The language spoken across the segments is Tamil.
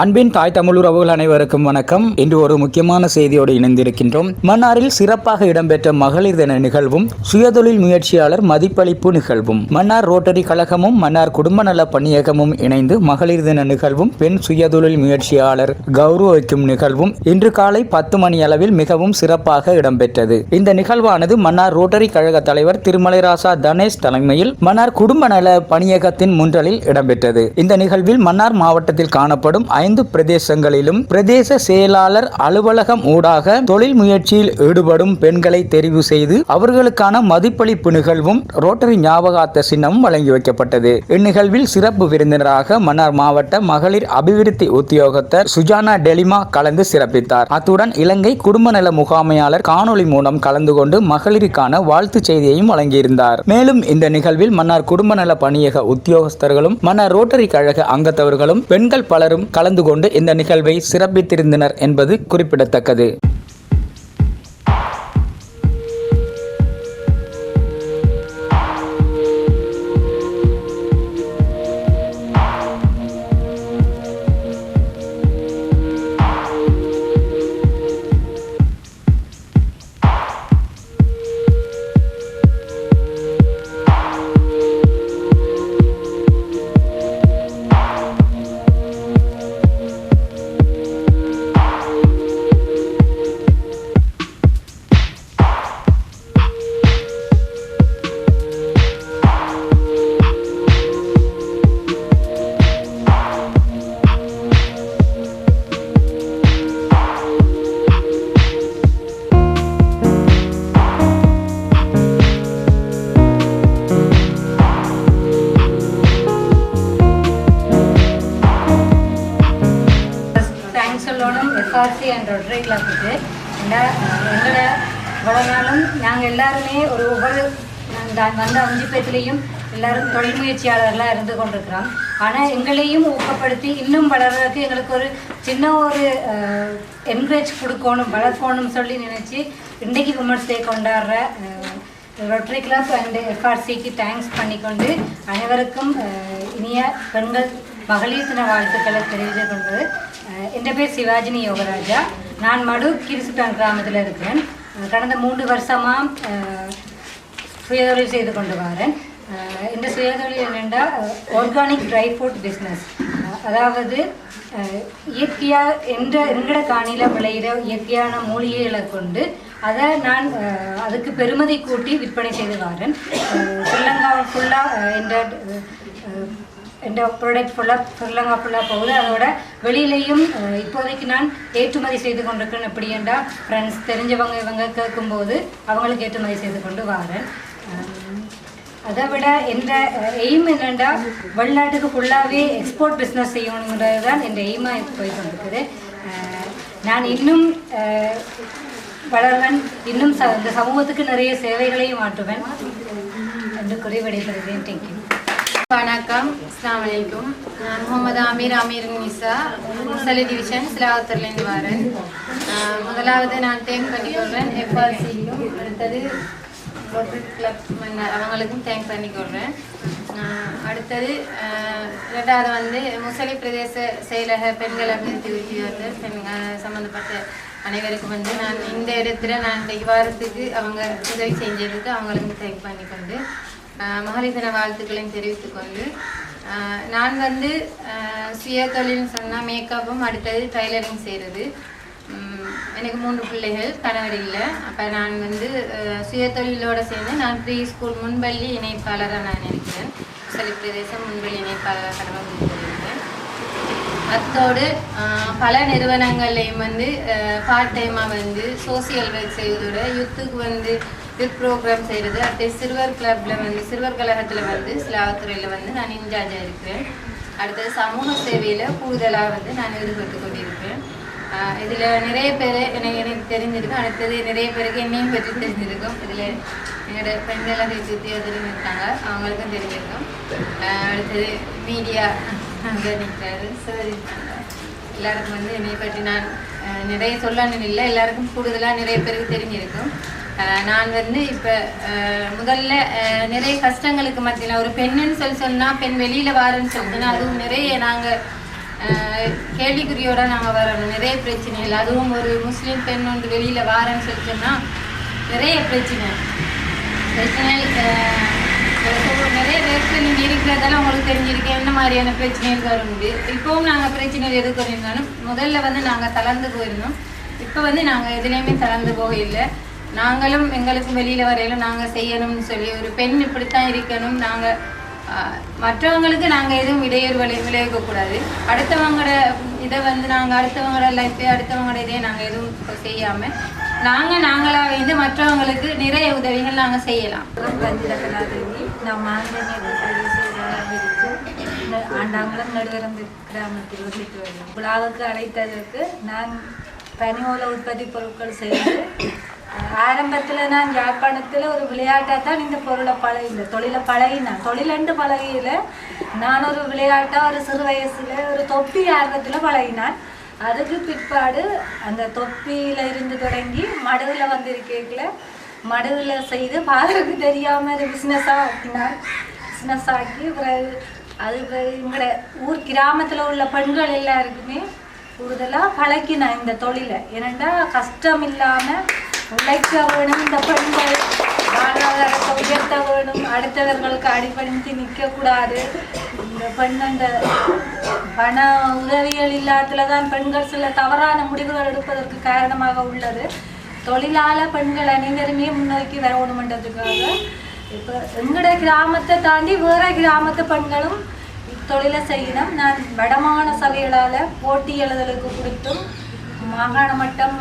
அன்பின் தாய் தமிழுறவுகள் அனைவருக்கும் வணக்கம். இன்று ஒரு முக்கியமான செய்தியோடு இணைந்திருக்கின்றோம். மன்னாரில் சிறப்பாக இடம்பெற்ற மகளிர் தின நிகழ்வும் சுயதொழில் முயற்சியாளர் மதிப்பளிப்பு நிகழ்வும் மன்னார் ரோட்டரி கழகமும் மன்னார் குடும்ப நல பணியகமும் இணைந்து மகளிர் தின நிகழ்வும் பெண் சுயதொழில் முயற்சியாளர் கௌரவிக்கும் நிகழ்வும் இன்று காலை பத்து மணி அளவில் மிகவும் சிறப்பாக இடம்பெற்றது. இந்த நிகழ்வானது மன்னார் ரோட்டரி கழக தலைவர் திருமலைராசா தனேஷ் தலைமையில் மன்னார் குடும்ப நல பணியகத்தின் முன்றலில் இடம்பெற்றது. இந்த நிகழ்வில் மன்னார் மாவட்டத்தில் காணப்படும் ஐந்து பிரதேசங்களிலும் பிரதேச செயலாளர் அலுவலகம் ஊடாக தொழில் முயற்சியில் ஈடுபடும் பெண்களை தெரிவு செய்து அவர்களுக்கான மதிப்பளிப்பு நிகழ்வும் ரோட்டரி ஞாபகார்த்த சின்னமும் வழங்கி வைக்கப்பட்டது. இந்நிகழ்வில் சிறப்பு விருந்தினராக மன்னார் மாவட்ட மகளிர் அபிவிருத்தி உத்தியோகத்தர் சுஜானா டெலிமா கலந்து சிறப்பித்தார். அத்துடன் இலங்கை குடும்ப நல முகாமையாளர் காணொளி மூலம் கலந்து கொண்டு மகளிருக்கான வாழ்த்துச் செய்தியையும் வழங்கியிருந்தார். மேலும் இந்த நிகழ்வில் மன்னார் குடும்ப நல பணியக உத்தியோகஸ்தர்களும் மன்னார் ரோட்டரி கழக அங்கத்தவர்களும் பெண்கள் பலரும் கலந்து கொண்டு இந்த நிகழ்வை சிறப்பித்திருந்தனர் என்பது குறிப்பிடத்தக்கது. சொல்லணும் எஃப்ஆர்சி அண்ட் ரொட்டரி கிளப்புக்கு எங்களை இவ்வளோ நாளும் நாங்கள் எல்லாருமே ஒரு ஒவ்வொரு வந்த அஞ்சு பேர்த்துலேயும் எல்லாரும் தொழில் முயற்சியாளர்களாக இருந்து கொண்டிருக்கிறோம். ஆனால் எங்களையும் ஊக்கப்படுத்தி இன்னும் வளர்றதுக்கு எங்களுக்கு ஒரு சின்ன ஒரு என்கரேஜ் கொடுக்கணும் வளர்க்கணும்னு சொல்லி நினச்சி இன்றைக்கு உமன்ஸ் டே கொண்டாடுற ரொட்டரி கிளப் அண்ட் எஃப்ஆர்சிக்கு தேங்க்ஸ் பண்ணிக்கொண்டு அனைவருக்கும் இனிய பெண்கள் மகளிர் தின வாழ்த்துக்களை தெரிவித்துக் கொள்வது என் பேர் சிவாஜினி யோகராஜா. நான் மடு கிரிசுட்டான் கிராமத்தில் இருக்கிறேன். கடந்த மூன்று வருஷமாக சுயதொழில் செய்து கொண்டு வரேன். இந்த சுயதொழில் என்னென்றால் ஆர்கானிக் ட்ரை ஃப்ரூட் பிஸ்னஸ் அதாவது இயற்கையாக எந்த என்ற எங்கட காணியில் விளையிற இயற்கையான மூலிகைகளை கொண்டு அதை நான் அதுக்கு பெருமதி கூட்டி விற்பனை செய்து வரேன். ஸ்ரீலங்கா ஃபுல்லாக என்ற என்ற ப்ராடக்ட் ஃபுல்லாக ஸ்ரீலங்கா ஃபுல்லாக போகுது. அதோட வெளியிலையும் இப்போதைக்கு நான் ஏற்றுமதி செய்து கொண்டிருக்கேன் எப்படி என்றால் ஃப்ரெண்ட்ஸ் தெரிஞ்சவங்க இவங்க கேட்கும்போது அவங்களுக்கு ஏற்றுமதி செய்து கொண்டு வாரேன். அதை விட எந்த எய்ம் என்னென்னா வெளிநாட்டுக்கு ஃபுல்லாகவே எக்ஸ்போர்ட் பிஸ்னஸ் செய்யணுங்கிறது தான் என் எய்மாக போய் கொண்டிருக்குது. நான் இன்னும் வளர்வன். இன்னும் ச இந்த சமூகத்துக்கு நிறைய சேவைகளையும் மாற்றுவேன் என்று கூறி விடைபெறுகிறேன் தேங்க்யூ வணக்கம். அஸ்லாம் வலைக்கும் நான் முகமது அமீர் அமீர் நிசா முசலி டிவிஷன் சிலாவத்தூர்லேருந்து வரேன். முதலாவது நான் தேங்க் பண்ணிக்கொள்கிறேன் எஃப்ஆர்சியும் அடுத்தது ரோட்டரி கிளப் மன்னர் அவங்களுக்கும் தேங்க் பண்ணிக்கொள்கிறேன் அடுத்தது ரெண்டாவது வந்து முசலி பிரதேச செயலக பெண்கள் அபிவிருத்தி உத்தியோகத்தர் பெண்கள் சம்மந்தப்பட்ட அனைவருக்கும் வந்து நான் இந்த இடத்துல நான் இந்த வாரத்துக்கு அவங்க உதவி செஞ்சதுக்கு அவங்களுக்கும் தேங்க் பண்ணிக்கொண்டு மகளிர் தின வாழ்த்துக்களையும் தெரிவித்துக் கொண்டு நான் வந்து சுய தொழில்னு சொன்னால் மேக்கப்பும் அடுத்தது டைலரிங் செய்கிறது எனக்கு மூன்று பிள்ளைகள் கணவர் இல்லை. அப்போ நான் வந்து சுய தொழிலோடு சேர்ந்து நான் ப்ரீ ஸ்கூல் முன்பள்ளி இணைப்பாளராக நான் இருக்கிறேன் சளி பிரதேசம் முன்பள்ளி இணைப்பாளராக கடமை கொடுத்துருக்கேன் அத்தோடு பல நிறுவனங்கள்லையும் வந்து பார்ட் டைமாக வந்து சோசியல் ஒர்க் செய்வதோட யூத்துக்கு வந்து யூத் ப்ரோக்ராம் செய்கிறது அடுத்து சிறுவர் கிளப்பில் வந்து சிறுவர் கழகத்தில் வந்து சிலாவத்துறையில் வந்து நான் இன்சார்ஜாக இருக்கிறேன். அடுத்தது சமூக சேவையில் கூடுதலாக வந்து நான் ஈடுபட்டு கொண்டிருக்கிறேன். இதில் நிறைய பேர் எனக்கு எனக்கு தெரிஞ்சிருக்கும். அடுத்தது நிறைய பேருக்கு என்னையும் பற்றி தெரிஞ்சிருக்கும். இதில் என்னோட பெண்களாக உத்தியோகத்திலும் இருக்காங்க. அவங்களுக்கும் தெரிஞ்சிருக்கும். அடுத்தது மீடியா அங்கே சரி. எல்லாருக்கும் வந்து என்னை பற்றி நான் நிறைய சொல்லணும்னு இல்லை. எல்லாருக்கும் கூடுதலாக நிறைய பேருக்கு தெரிஞ்சிருக்கும். நான் வந்து இப்போ முதல்ல நிறைய கஷ்டங்களுக்கு மத்தியில் ஒரு பெண்ணுன்னு சொல்லி சொன்னால் பெண் வெளியில் வாரேன்னு சொல்லிட்டுனா அதுவும் நிறைய நாங்கள் கேள்விக்குறியோட நாங்கள் வரணும். நிறைய பிரச்சனைகள். அதுவும் ஒரு முஸ்லீம் பெண் வந்து வெளியில் வாரேன்னு சொல்லி சொன்னால் நிறைய பிரச்சனை. பிரச்சனை நிறைய பேருக்கு நீங்கள் இருக்கிறதால உங்களுக்கு தெரிஞ்சிருக்கு. என்ன மாதிரியான பிரச்சனைகள் வருண்டு இப்போவும் நாங்கள் பிரச்சனைகள் எதுக்கு இருந்தாலும் முதல்ல வந்து நாங்கள் தளர்ந்து போயிருந்தோம் இப்போ வந்து நாங்கள் எதுலேயுமே தளர்ந்து போக இல்லை நாங்களும் எங்களுக்கும் வெளியில் வரையிலும் நாங்கள் செய்யணும்னு சொல்லி ஒரு பெண் இப்படித்தான் இருக்கணும். நாங்கள் மற்றவங்களுக்கு நாங்கள் எதுவும் இடையூறு விளை விளைவிக்கக்கூடாது. அடுத்தவங்களோட இதை வந்து நாங்கள் அடுத்தவங்களோட லைஃப்பே அடுத்தவங்களோட இதே நாங்கள் எதுவும் செய்யாமல் நாங்கள் நாங்களாக வந்து மற்ற உதவிகள் நாங்கள் செய்யலாம். ரஞ்சித நான் மாங்கனி ஆண்டாங்குளம் நடுவரம்பு கிராமத்தில் வசித்து வருகிறேன் விழாவுக்கு அழைத்ததற்கு நான் பனியோல உற்பத்தி பொருட்கள் செய்து ஆரம்பத்தில் நான் யாழ்ப்பாணத்தில் ஒரு விளையாட்டாக தான் இந்த பொருளை பழகின தொழிலை பழகினேன். தொழிலண்டு பழகையில் நான் ஒரு விளையாட்டாக ஒரு சிறு வயசில் ஒரு தொப்பி ஆர்வத்தில் பழகினான். அதுக்கு பிற்பாடு அந்த தொப்பியில் இருந்து தொடங்கி மடுவில் வந்திருக்கேக்கில் மடுவில் செய்து பாதருக்கு தெரியாமல் அது பிஸ்னஸாக ஆக்கினார் பிஸ்னஸ் ஆக்கி பிறகு அது பிறகு எங்களோட ஊர் கிராமத்தில் உள்ள பெண்கள் எல்லாருக்குமே கூடுதலாக பழக்கினேன் இந்த தொழிலை. ஏனெண்டா கஷ்டம் இல்லாமல் உழைக்க வேணும் இந்த பெண்கள் வாழ்வாதாரத்தை உயர்த்த வேணும் அடுத்தவர்களுக்கு அடிபணித்து நிற்கக்கூடாது. இந்த பெண் அந்த பண உதவிகள் இல்லாததுல தான் பெண்கள் சில தவறான முடிவுகள் எடுப்பதற்கு காரணமாக உள்ளது. தொழிலாள பெண்கள் அனைவருமே முன்னோக்கி வரணுமன்றதுக்காக இப்போ எங்களோட கிராமத்தை தாண்டி வேற கிராமத்து பெண்களும் இத்தொழிலை செய்யணும். நான் வடமாகாண சபைகளால் போட்டி எழுதலுக்கு கொடுத்தும் மாகாண மட்டம்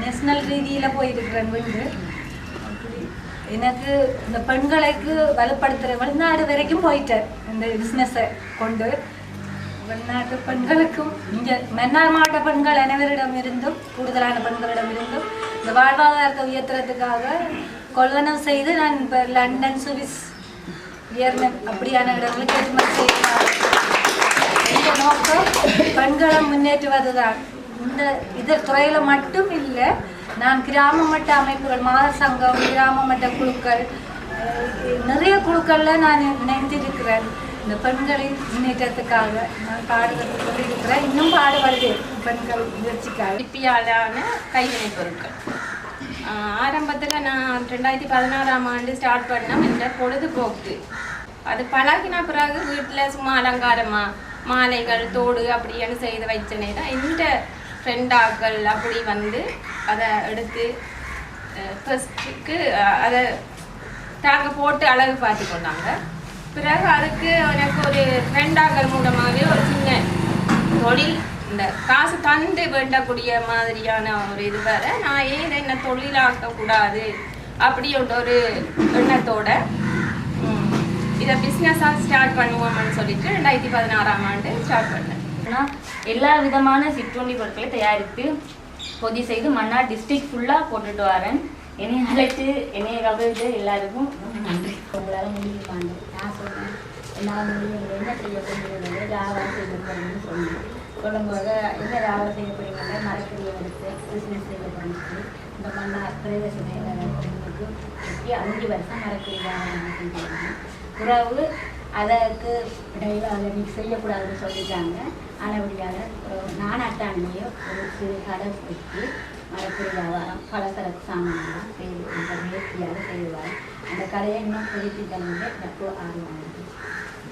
நேஷனல் ரீதியில் போயிருக்கிறேன் வீடு. எனக்கு இந்த பெண்களுக்கு வலுப்படுத்துகிற வெளிநாடு வரைக்கும் போயிட்டேன் இந்த பிஸ்னஸை கொண்டு. வெளிநாட்டு பெண்களுக்கும் இங்கே மன்னார் மாவட்ட பெண்கள் அனைவரிடம் இருந்தும் கூடுதலான பெண்களிடம் இருந்தும் இந்த வாழ்வாதாரத்தை உயர்த்துறதுக்காக கொள்வனம் செய்து நான் இப்போ லண்டன் சுவிஸ் வியர்னம் அப்படியான இடங்களுக்கு ஏற்றுமதி செய்யலாம் இந்த நோக்கம்? பெண்களை முன்னேற்றுவதுதான் இந்த இது துறையில் மட்டும் இல்லை நான் கிராம மட்ட அமைப்புகள் மாத சங்கம் கிராம மட்ட குழுக்கள் நிறைய குழுக்கள்ல நான் இணைந்திருக்கிறேன். இந்த பெண்களின் முன்னேற்றத்துக்காக நான் பாடுபட்டு கொண்டிருக்கிறேன். இன்னும் பாடுபடுவேன். பெண்கள் முயற்சிக்காக. இப்பியாலான கைவினைப் பொருட்கள். ஆரம்பத்தில் நான் ரெண்டாயிரத்தி பதினாறாம் ஆண்டு ஸ்டார்ட் பண்ணேன். என்ற பொழுதுபோக்கு. அது பழகின பிறகு வீட்டில் சும்மா அலங்காரமாக மாலைகள் தோடு அப்படின்னு செய்து வச்ச நேரம் இந்த ஃப்ரெண்டாக்கள் அப்படி வந்து அதை எடுத்து ஃபஸ்ட்டுக்கு அதை தாங்க போட்டு அழகு பார்த்து கொண்டாங்க. பிறகு அதுக்கு எனக்கு ஒரு ஃப்ரெண்டாக்கள் மூலமாகவே ஒரு சின்ன தொழில் இந்த காசு தந்து வேண்டக்கூடிய மாதிரியான ஒரு இது வேற. நான் ஏன் இதை என்ன தொழிலாக்கக்கூடாது அப்படின்ற ஒரு எண்ணத்தோட இதை பிஸ்னஸாக ஸ்டார்ட் பண்ணுவோம்னு சொல்லிட்டு ரெண்டாயிரத்தி பதினாறாம் ஆண்டு ஸ்டார்ட் பண்ணேன். ஆனால் எல்லா விதமான சிற்றுண்டி பொருட்களை தயாரித்து பொதி செய்து மன்னார் டிஸ்ட்ரிக்ட் ஃபுல்லாக போட்டுட்டு வரேன். என்னை அழைத்து என்னைய கவனித்து எல்லாருக்கும் நன்றி. உங்களால் முடியுமாண்டு நான் சொல்கிறேன் என்னால் முடியும் என்ன செய்ய போகிறீங்க வியாபாரம் செய்ய போகிறீங்கன்னு சொன்னேன் சொல்லும்போது என்ன வியாபாரம் செய்ய போகிறீங்க மரக்கறியை எடுத்து பிஸ்னஸ் செய்ய போகிறீங்க இந்த மண்ணார் பிரதேச மேலுக்கு சுற்றி அஞ்சு வருஷம் மரக்கறி வியாபாரம் செஞ்சாங்க உறவு அதற்கு இடையில் அதை நீ செய்யக்கூடாதுன்னு சொல்லிட்டாங்க. ஆனபடியாக நான் அட்டாண்மையோ ஒரு சிறு கடை வச்சு மரக்கறி வியாபாரம் பலசரக்கு சாமான்லாம் செய்து முயற்சியாக செய்வார். அந்த கடையை இன்னும் புதுப்பி தந்து எனக்கு ஆர்வம். இருக்குது